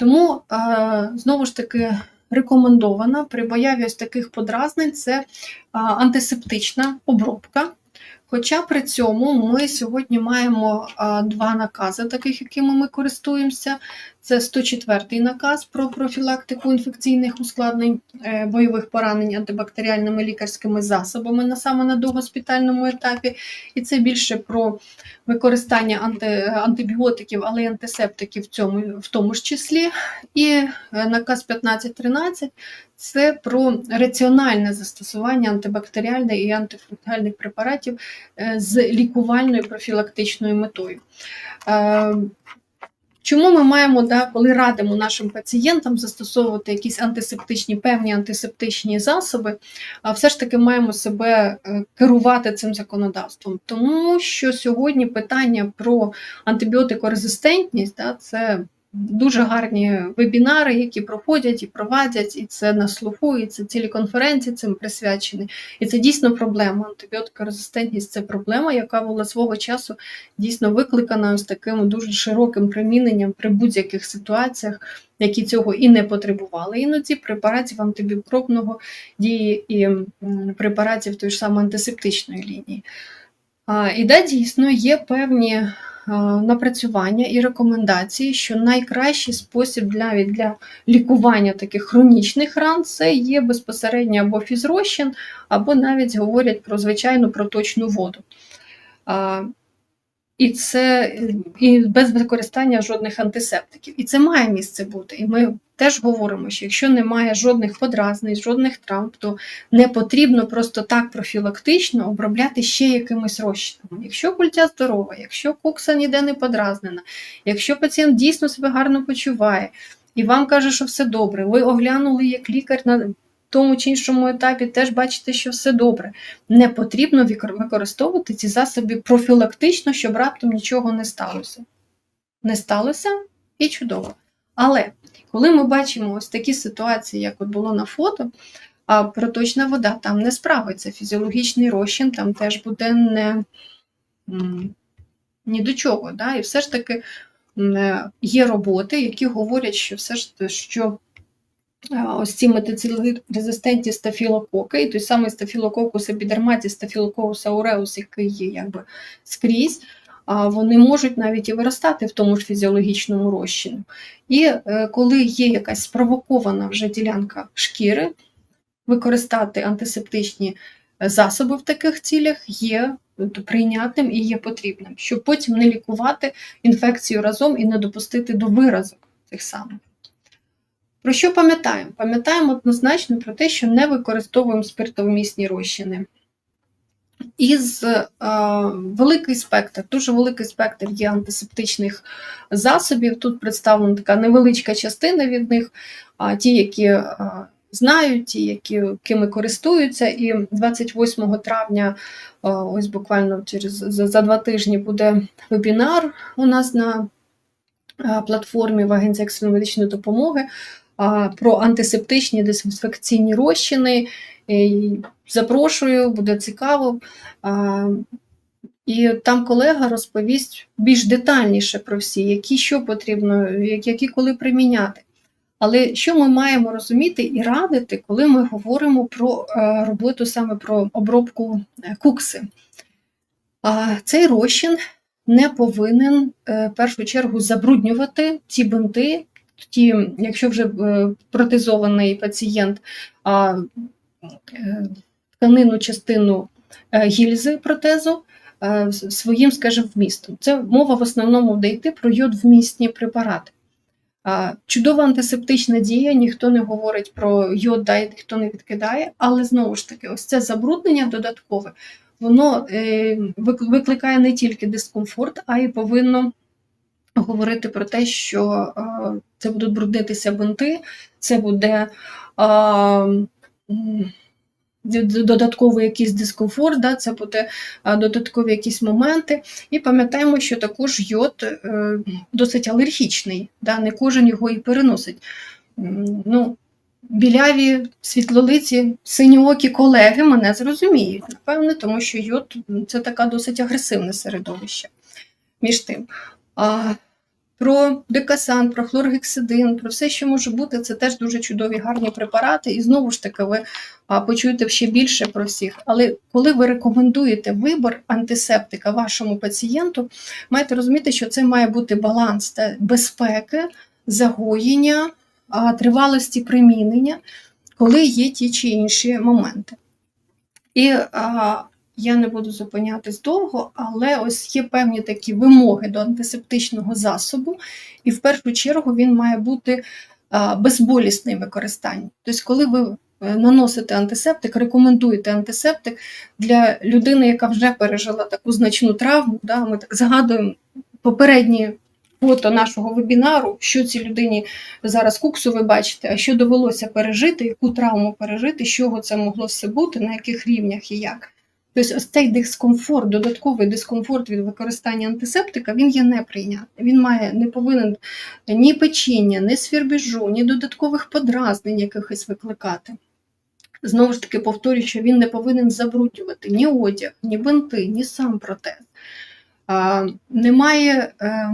Тому, е, знову ж таки, рекомендована при появі ось таких подразнень це е, антисептична обробка. Хоча при цьому ми сьогодні маємо е, два накази, таких, якими ми користуємося. Це 104 наказ про профілактику інфекційних ускладнень е, бойових поранень антибактеріальними лікарськими засобами на саме на догоспітальному етапі. І це більше про використання анти, антибіотиків, але й антисептиків в, цьому, в тому ж числі. І е, наказ 1513 це про раціональне застосування антибактеріальних і антифунгальних препаратів е, з лікувальною профілактичною метою. Чому ми маємо, да, коли радимо нашим пацієнтам застосовувати якісь антисептичні, певні антисептичні засоби, все ж таки маємо себе е, керувати цим законодавством? Тому що сьогодні питання про антибіотикорезистентність да, це дуже гарні вебінари, які проходять і проводять, і це на слуху, і це цілі конференції цим присвячені. І це дійсно проблема. Антибіотикорезистентність це проблема, яка була свого часу дійсно викликана ось таким дуже широким приміненням при будь-яких ситуаціях, які цього і не потребували. Іноді препаратів антибікробного дії і препаратів тої ж самої антисептичної лінії. І да, дійсно є певні напрацювання і рекомендації, що найкращий спосіб для, для лікування таких хронічних ран це є безпосередньо або фізрозчин, або навіть говорять про звичайну проточну воду. І це і без використання жодних антисептиків. І це має місце бути. І ми теж говоримо, що якщо немає жодних подразнень, жодних травм, то не потрібно просто так профілактично обробляти ще якимось розчином. Якщо культя здорова, якщо кукса ніде не подразнена, якщо пацієнт дійсно себе гарно почуває і вам каже, що все добре, ви оглянули як лікар на тому чи іншому етапі, теж бачите, що все добре. Не потрібно використовувати ці засоби профілактично, щоб раптом нічого не сталося. Не сталося і чудово. Але коли ми бачимо ось такі ситуації, як от було на фото, а проточна вода там не справиться, фізіологічний розчин там теж буде не ні до чого. Да? І все ж таки е, є роботи, які говорять, що все ж що ось ці метицилрезистентні стафілококи, і той самий стафілококус епідерматіс, стафілококус ауреус, який є якби скрізь, вони можуть навіть і виростати в тому ж фізіологічному розчині. І е, коли є якась спровокована вже ділянка шкіри, використати антисептичні е, засоби в таких цілях є тобто, прийнятним і є потрібним, щоб потім не лікувати інфекцію разом і не допустити до виразок цих самих. Про що пам'ятаємо? Пам'ятаємо однозначно про те, що не використовуємо спиртовмісні розчини. Із е, великий спектр, дуже великий спектр є антисептичних засобів. Тут представлена така невеличка частина від них, а ті, які е, знають, ті, які, якими користуються. І 28 травня, е, ось буквально через за, за два тижні, буде вебінар у нас на е, платформі в Агенції екстреної медичної допомоги про антисептичні дезінфекційні розчини. Запрошую, буде цікаво. І там колега розповість більш детальніше про всі, які що потрібно, які коли приміняти. Але що ми маємо розуміти і радити, коли ми говоримо про е, роботу саме про обробку е, кукси? Цей розчин не повинен е, в першу чергу забруднювати ті бинти, ті, якщо вже е, протезований пацієнт, е, тканину частину е, гільзи протезу своїм, скажімо, вмістом. Це мова в основному буде йти про йод-вмісні препарати. Чудова антисептична дія, ніхто не говорить про йод, да, ніхто не відкидає, але знову ж таки, ось це забруднення додаткове, воно викликає не тільки дискомфорт, а й повинно говорити про те, що е, це будуть бруднитися бинти, це буде д- додатковий якийсь дискомфорт, да, це буде додаткові якісь моменти. І пам'ятаємо, що також йод е, досить алергічний, да, не кожен його і переносить. Ну, біляві, світлолиці, синьоокі колеги мене зрозуміють, напевне, тому що йод це така досить агресивне середовище між тим. А, про декасан, про хлоргексидин, про все, що може бути, це теж дуже чудові гарні препарати. І знову ж таки, ви почуєте ще більше про всіх. Але коли ви рекомендуєте вибір антисептика вашому пацієнту, маєте розуміти, що це має бути баланс та безпеки, загоєння, тривалості примінення, коли є ті чи інші моменти. І а, я не буду зупинятись довго, але ось є певні такі вимоги до антисептичного засобу, і в першу чергу він має бути безболісний в використанні. Тобто, коли ви е, наносите антисептик, рекомендуєте антисептик для людини, яка вже пережила таку значну травму, да, ми так згадуємо попередні фото нашого вебінару, що цій людині зараз куксу ви бачите, а що довелося пережити, яку травму пережити, чого це могло все бути, на яких рівнях і як. Тобто ось цей дискомфорт, додатковий дискомфорт від використання антисептика, він є неприйнятний. Він має не повинен ні печіння, ні свірбіжу, ні додаткових подразнень якихось викликати. Знову ж таки, повторюю, що він не повинен забруднювати ні одяг, ні бинти, ні сам протез. А, не має е,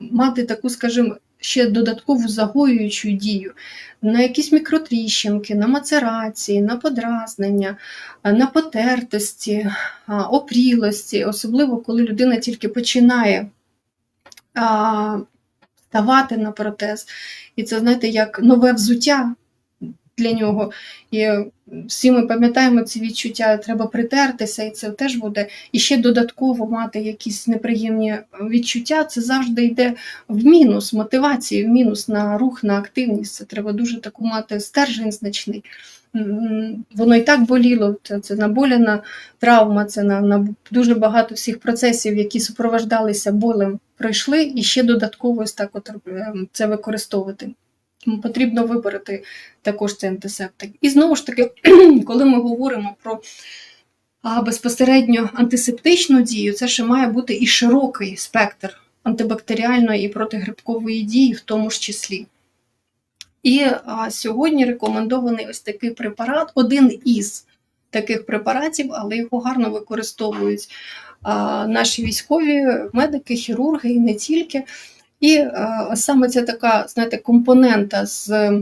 мати таку, скажімо, ще додаткову загоюючу дію на якісь мікротріщинки, на мацерації, на подразнення, на потертості, опрілості, особливо коли людина тільки починає ставати на протез. І це, знаєте, як нове взуття для нього. І всі ми пам'ятаємо ці відчуття, треба притертися, і це теж буде. І ще додатково мати якісь неприємні відчуття, це завжди йде в мінус, мотивації, в мінус на рух, на активність. Це треба дуже таку мати стержень значний. Воно і так боліло, це, це наболяна травма, це на, на дуже багато всіх процесів, які супровождалися болем, пройшли, і ще додатково ось так от е, це використовувати. Тому потрібно вибрати також цей антисептик. І знову ж таки, коли ми говоримо про безпосередньо антисептичну дію, це ще має бути і широкий спектр антибактеріальної і протигрибкової дії, в тому ж числі. І а, сьогодні рекомендований ось такий препарат, один із таких препаратів, але його гарно використовують а, наші військові медики, хірурги і не тільки. І е, ось саме ця така, знаєте, компонента з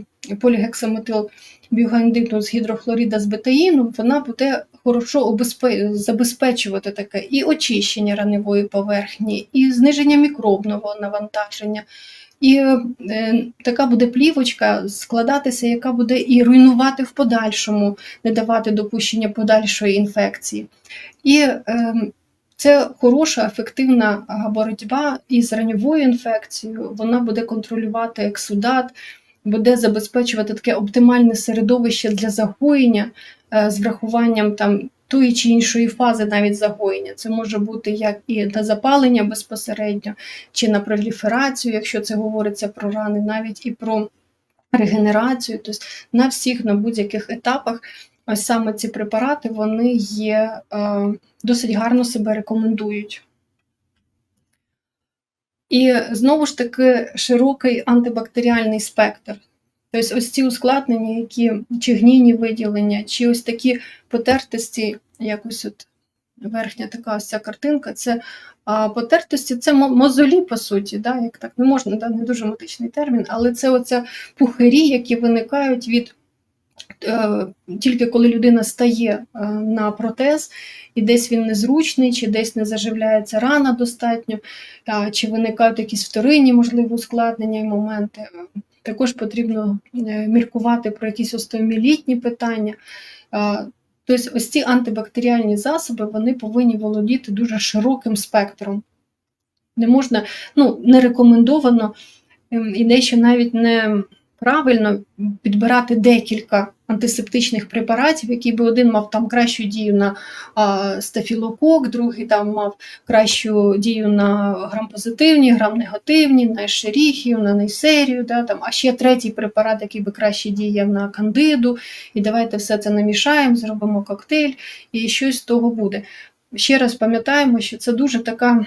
полігексаметилбюгандиту з гідрохлорида з бетаїну, вона буде хорошо забезпечувати таке і очищення раневої поверхні, і зниження мікробного навантаження. І е, така буде плівочка складатися, яка буде і руйнувати в подальшому, не давати допущення подальшої інфекції. І е, це хороша, ефективна боротьба із ранньовою інфекцією. Вона буде контролювати ексудат, буде забезпечувати таке оптимальне середовище для загоєння е, з врахуванням там тої чи іншої фази навіть загоєння. Це може бути як і на запалення безпосередньо, чи на проліферацію, якщо це говориться про рани, навіть і про регенерацію. Тобто на всіх, на будь-яких етапах. Ось саме ці препарати вони є е, досить гарно себе рекомендують. І знову ж таки широкий антибактеріальний спектр. Тобто ось ці ускладнення, які чи гнійні виділення, чи ось такі потертості, якось от верхня така ось ця картинка, це а, потертості, це мозолі, по суті, да, як так не можна, да, не дуже медичний термін, але це оця пухирі, які виникають від тільки коли людина стає е, на протез, і десь він незручний, чи десь не заживляється рана достатньо, чи виникають якісь вторинні, можливо, ускладнення і моменти. Також потрібно е, міркувати про якісь остеомілітні питання. Е, Тобто ось ці антибактеріальні засоби вони повинні володіти дуже широким спектром. Не можна, ну, не рекомендовано ем, і дещо навіть не правильно підбирати декілька антисептичних препаратів, які би один мав там кращу дію на стафілокок, другий там мав кращу дію на грампозитивні, грамнегативні, на ешеріхію, на нейсерію, да, там, а ще третій препарат, який би краще діяв на кандиду. І давайте все це намішаємо, зробимо коктейль, і щось з того буде. Ще раз пам'ятаємо, що це дуже така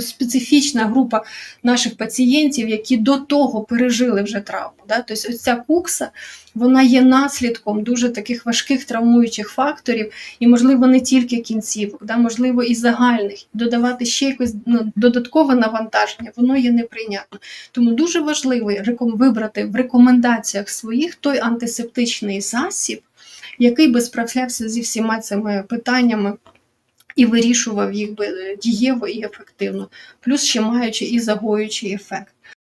специфічна група наших пацієнтів, які до того пережили вже травму. Да? Тобто ось ця кукса вона є наслідком дуже таких важких травмуючих факторів, і, можливо, не тільки кінцівок, да? можливо, і загальних. Додавати ще якось ну, додаткове навантаження, воно є неприйнятно. Тому дуже важливо вибрати в рекомендаціях своїх той антисептичний засіб, який би справлявся зі всіма цими питаннями і вирішував їх би е, дієво і ефективно, плюс ще маючи і загоюючий ефект.